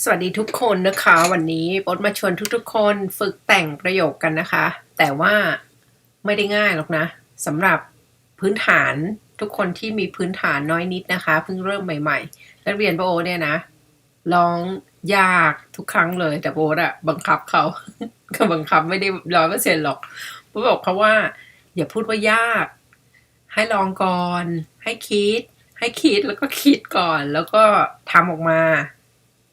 สวัสดีทุกคนนะคะ วันนี้บดมาชวนทุกๆ คนฝึกแต่งประโยคกันนะคะ แต่ว่าไม่ได้ง่ายหรอกนะสำหรับพื้นฐานทุกคนที่มีพื้นฐานน้อยนิดนะคะเพิ่งเริ่มใหม่ๆนักเรียนโบเนี่ยนะร้องยากทุกครั้งเลยแต่โบทอะบังคับเขาก็บังคับไม่ได้ร้อยเปอร์เซ็นต์หรอกโบทบอกเขาว่า อย่าพูดว่ายาก ให้ลองก่อน ให้คิด ให้คิดแล้วก็คิดก่อน แล้วก็ทำออกมา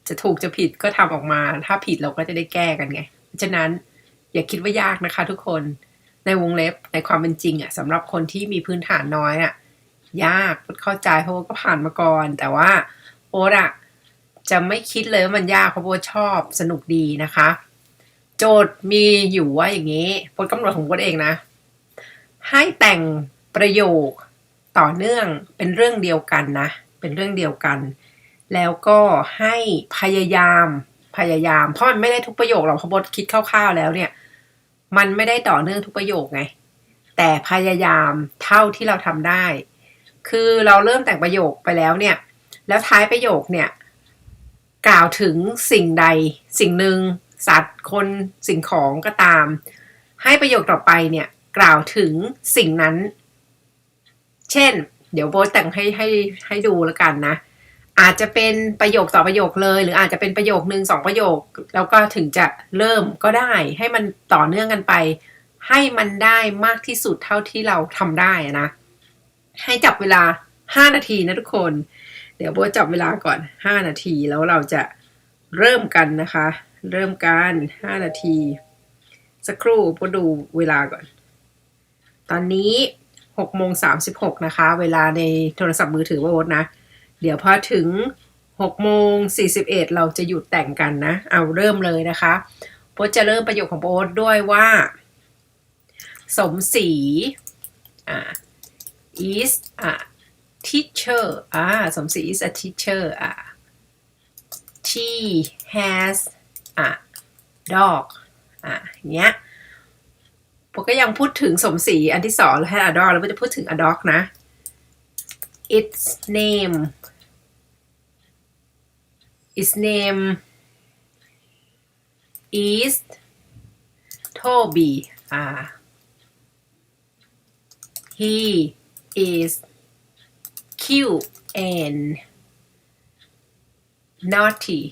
จะถูกจะผิดก็ทำออกมา ถ้าผิดเราก็จะได้แก้กันไงเพราะฉะนั้นอย่าคิดว่ายากนะคะ ทุกคนในวงเล็บในความเป็นจริงอะสำหรับคนที่มีพื้นฐานน้อยอะยากเข้าใจเพราะว่าก็ผ่านมาก่อน แต่ว่าโอ๊ตอะจะไม่คิดเลยว่ามันยากเพราะโอ๊ตชอบสนุกดีนะคะ โจทย์มีอยู่ว่าอย่างนี้โอ๊ตกำหนดของโอ๊ตเองนะ ให้แต่งประโยคต่อเนื่องเป็นเรื่องเดียวกันนะ เป็นเรื่องเดียวกัน แล้วก็ให้พยายามพยายาม เพราะมันไม่ได้ทุกประโยคหรอกพราะบทคิดคร่าวๆแล้วเนี่ย มันไม่ได้ต่อเนื่องทุกประโยคไง แต่พยายามเท่าที่เราทำได้ คือเราเริ่มแต่งประโยคไปแล้วเนี่ย แล้วท้ายประโยคเนี่ย กล่าวถึงสิ่งใด สิ่งหนึ่งสัตว์คนสิ่งของก็ตาม ให้ประโยคต่อไปเนี่ย กล่าวถึงสิ่งนั้น เช่น เดี๋ยวโบทแต่งให้ให้ให้ดูแล้วกันนะ อาจจะเป็นประโยคต่อประโยคเลย หรืออาจจะเป็นประโยคหนึ่งสองประโยค แล้วก็ถึงจะเริ่มก็ได้ให้มันต่อเนื่องกันไป ให้มันได้มากที่สุดเท่าที่เราทำได้นะ ให้จับเวลา5นาทีนะทุกคน เดี๋ยวโบจับเวลาก่อน5นาทีแล้วเราจะเริ่มกันนะคะ เริ่มกัน5นาที สักครู่โบดูเวลาก่อน ตอนนี้6โมง36นะคะ เวลาในโทรศัพท์มือถือโบนะ เดี๋ยวพอถึง6โมง41 เราจะหยุดแต่งกันนะ เอาเริ่มเลยนะคะโบทจะเริ่มประโยคของโบทด้วยว่า สมศรีอ่า is a teacher อ่าสมศรี is a teacher อ่า she has a dog อ่าเงี้ยผมก็ยังพูดถึงสมศรีอันที่สองแล้วให้ a dog แล้วก็จะพูดถึง a dog นะ its name its name is Toby อ่า he is cute and naughty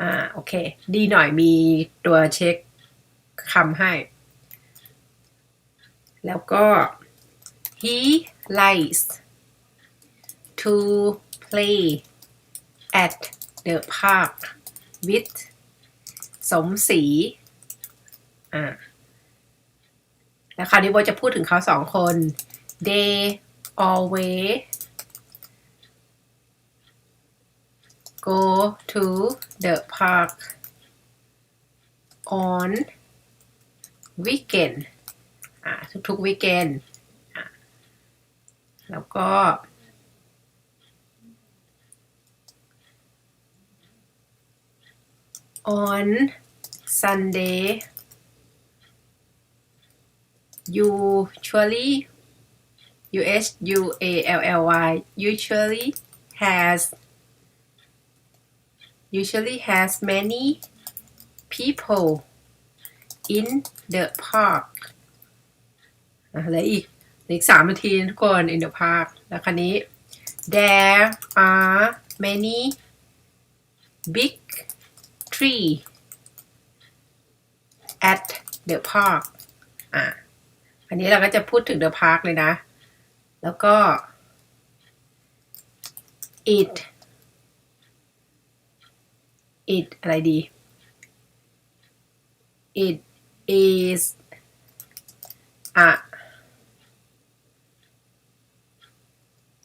อ่า โอเค ดีหน่อยมีตัวเช็คคำให้ แล้วก็ he likes to play at the park with สมศรีอ่าแล้วคราวนี้โบจะพูดถึงเขาสองคน they always go to the park on weekend อ่าทุกๆ weekend แล้วก็ on Sunday usually U S U A L L Y usually has usually has many people in the park อ่ะแล้วอีกเหลื อีกสามนาทีทุกคนอินเดอะพาร์คแล้วคันนี้ there are many big tree at the park อะอันนี้เราก็จะพูดถึงเดร์พาร์คเลยนะ แล้วก็ it it อะไรดี it is อะ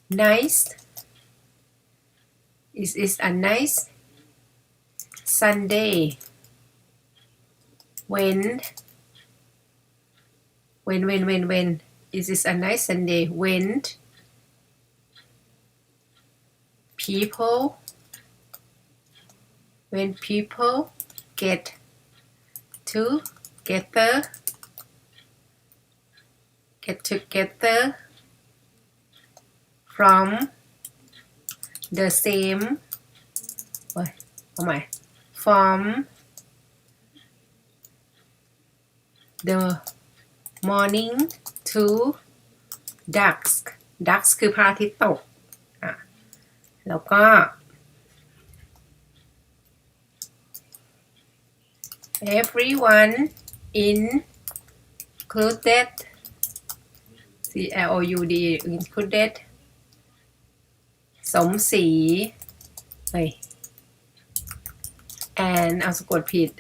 nice it is a nice Sunday. When when when when when is this a nice Sunday? When people when people get together get together from the same เอาใหม่ from the morning to dusk dusk คือพระอาทิตย์ตกอ่ะแล้วก็ everyone included C L O U D included สมศรีเฮ้ย and เอาสะกดผิด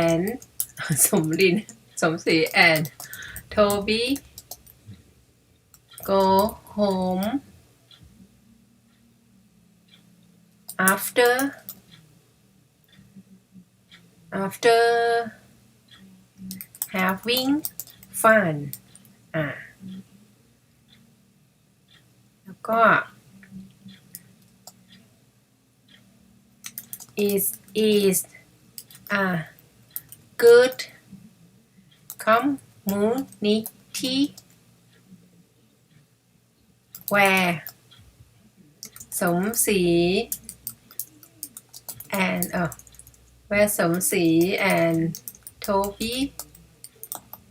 and สมริน สมศรี and Toby go home after after having fun อ่า แล้วก็ is is a good community where สมศรี and เออ where สมศรี and Toby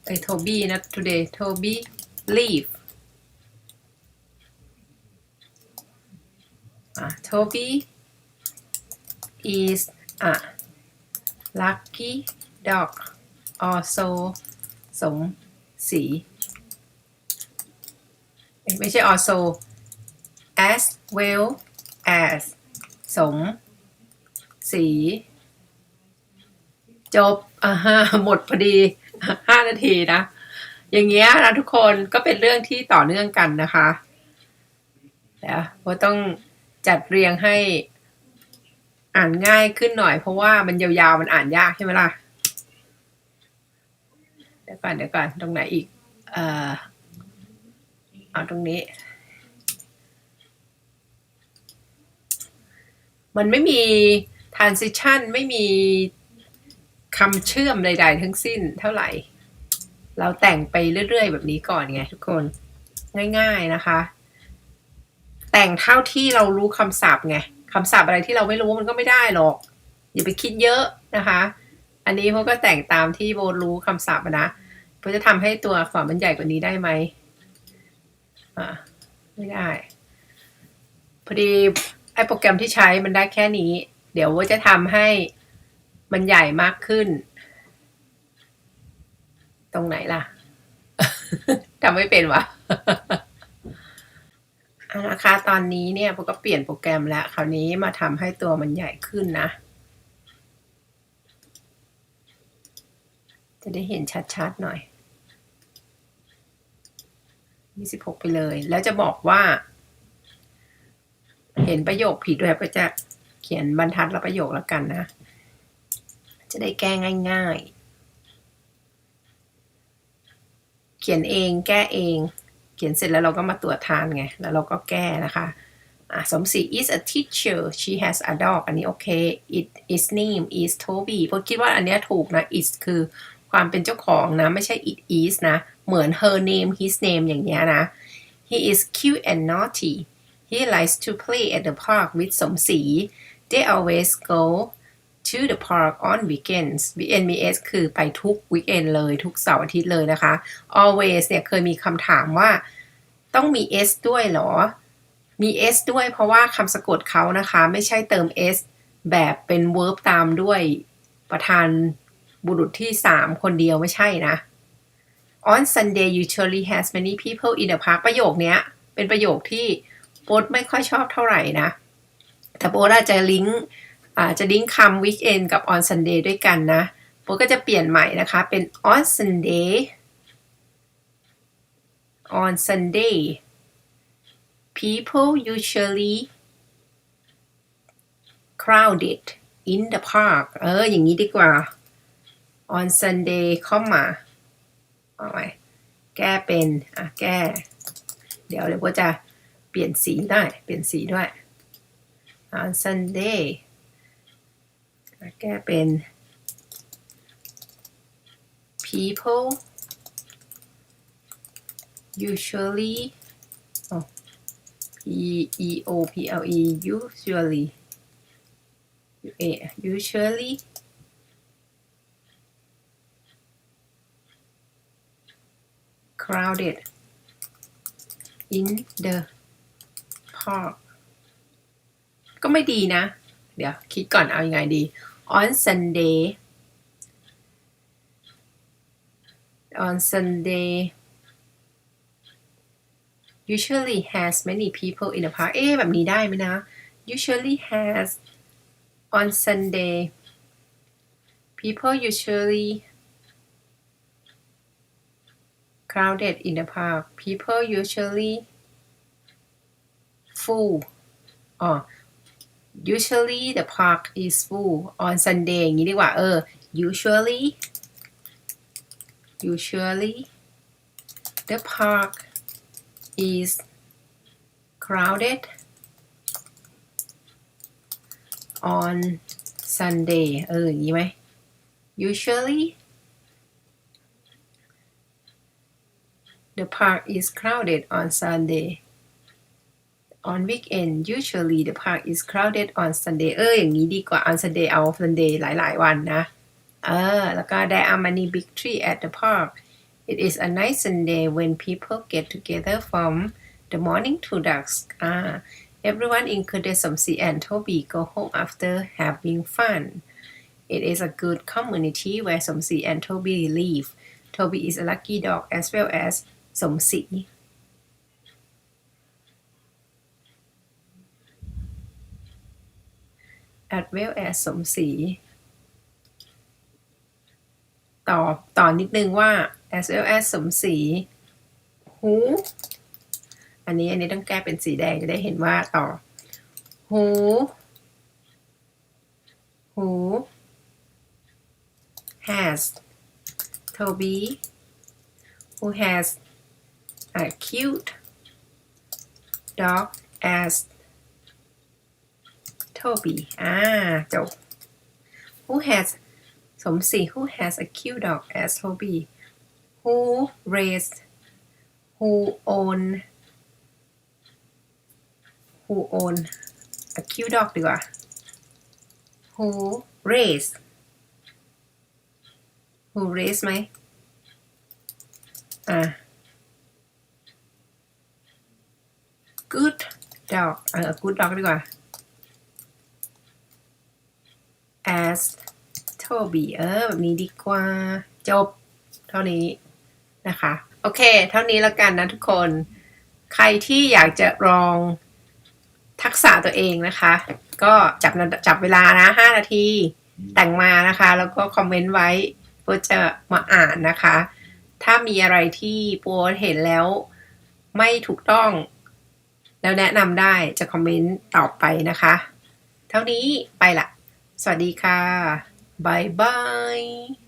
เอ้ย Toby not today Toby live อ่ะ Toby is a lucky dog also สมศรีไม่ใช่ also as well as สมศรีจบอ่าฮะหมดพอดีห้านาทีนะ อย่างเงี้ยนะทุกคนก็เป็นเรื่องที่ต่อเนื่องกันนะคะเดี๋ยวว่าต้องจัดเรียงให้ อ่านง่ายขึ้นหน่อย เพราะว่ามันยาวๆมันอ่านยากใช่ไหมล่ะเดี๋ยวก่อนเดี๋ยวก่อนตรงไหนอีก เอ่อเอาตรงนี้ มันไม่มี transition ไม่มีคำเชื่อมใดๆทั้งสิ้นเท่าไหร่ เราแต่งไปเรื่อยๆ แบบนี้ก่อนไงทุกคนง่ายๆนะคะ แต่งเท่าที่เรารู้คำศัพท์ไง คำศัพท์อะไรที่เราไม่รู้มันก็ไม่ได้หรอก อย่าไปคิดเยอะนะคะ อันนี้เขาก็แต่งตามที่โบรู้คำศัพท์นะเพื่อจะทำให้ตัวอักษรมันใหญ่กว่านี้ได้ไหมอ่าไม่ได้ พอดีไอ้โปรแกรมที่ใช้มันได้แค่นี้ เดี๋ยวว่าจะทำให้มันใหญ่มากขึ้น ตรงไหนล่ะ ทำไม่เป็นวะ เอานะคะตอนนี้เนี่ยผมก็เปลี่ยนโปรแกรมแล้วคราวนี้มาทำให้ตัวมันใหญ่ขึ้นนะ จะได้เห็นชัดๆหน่อย26ไปเลย แล้วจะบอกว่า เห็นประโยคผิดด้วยก็จะเขียนบรรทัดละประโยคแล้วกันนะ จะได้แก้ง่าย ๆ เขียนเองแก้เอง เขียนเสร็จแล้วเราก็มาตรวจทานไง แล้วเราก็แก้นะคะะสมศรี is a teacher she has a dog อันนี้โอเค it is name is Toby พราคิดว่าอันเนี้ยถูกนะ is คือความเป็นเจ้าของนะ ไม่ใช่ it is นะ เหมือน her name his name อย่างเงี้ยนะ he is cute and naughty he likes to play at the park with สมศรี they always go to the park on weekends weekend มี s คือไปทุก weekend เลยทุกเสาร์อาทิตย์เลยนะคะ always เนี่ยเคยมีคำถามว่าต้องมี s ด้วยเหรอ มี s ด้วยเพราะว่าคำสะกดเขานะคะ ไม่ใช่เติม s แบบเป็น verb ตามด้วยประธานบุรุษที่ 3 คนเดียวไม่ใช่นะ on Sunday usually has many people in the park ประโยคเนี้ยเป็นประโยคที่โบ๊ทไม่ค่อยชอบเท่าไหร่นะ แต่โบ๊ทอาจจะลิงก์ อาจจะลิงก์คำ weekend กับ on Sunday ด้วยกันนะโบก็จะเปลี่ยนใหม่นะคะ เป็น on Sunday on Sunday people usually crowded in the park เออ อย่างนี้ดีกว่า on Sunday เข้ามาเอาไว้แก้เป็น อะ แก้ เดี๋ยวเดี๋ยวว่าจะเปลี่ยนสีได้ เปลี่ยนสีด้วย on Sunday แก้เป็น people usually อ๋อ P E O P L E usually usually crowded in the park ก็ไม่ดีนะ เดี๋ยวคิดก่อนเอาอยัางไงดี on Sunday on Sunday usually has many people in the park เอ๊ะแบบนี้ได้ไหมนะ usually has on Sunday people usually crowded in the park people usually full อ๋อ usually the park is full on Sunday อย่างนี้ดีกว่า เออ usually usually the park is crowded on Sunday เอออย่างนี้ไหม usually the park is crowded on Sunday on weekend usually the park is crowded on Sunday เอออย่างนี้ดีกว่า on Sunday เอา Sunday หลาย ๆ วันนะ เออ แล้วก็ there are many big tree at the park it is a nice Sunday when people get together from the morning to dusk อ่า everyone included Somsi and Toby go home after having fun it is a good community where Somsi and Toby live Toby is a lucky dog as well as Somsi as well as สมศรีต่อต่อนิดนึงว่า as well as สมศรีหูอันนี้อันนี้ต้องแก้เป็นสีแดงจะได้เห็นว่าต่อหูหู has Toby who has a cute dog as Toby อ่าจบ who has สมศรี who has a cute dog as Toby who raised who own who own a cute dog ดีกว่า who raised who raised ไหมอ่า good dog เออ good dog ดีกว่า as Toby เออแบบนี้ดีกว่า จบ เท่านี้นะคะ โอเค เท่านี้แล้วกันนะทุกคน ใครที่อยากจะลองทักษะตัวเองนะคะ ก็จับจับเวลานะ 5 นาที แต่งมานะคะ แล้วก็คอมเมนต์ไว้โปจะมาอ่านนะคะ ถ้ามีอะไรที่โปเห็นแล้วไม่ถูกต้อง แล้วแนะนำได้จะคอมเมนต์ตอบไปนะคะ เท่านี้ไปละ สวัสดีค่ะบายบาย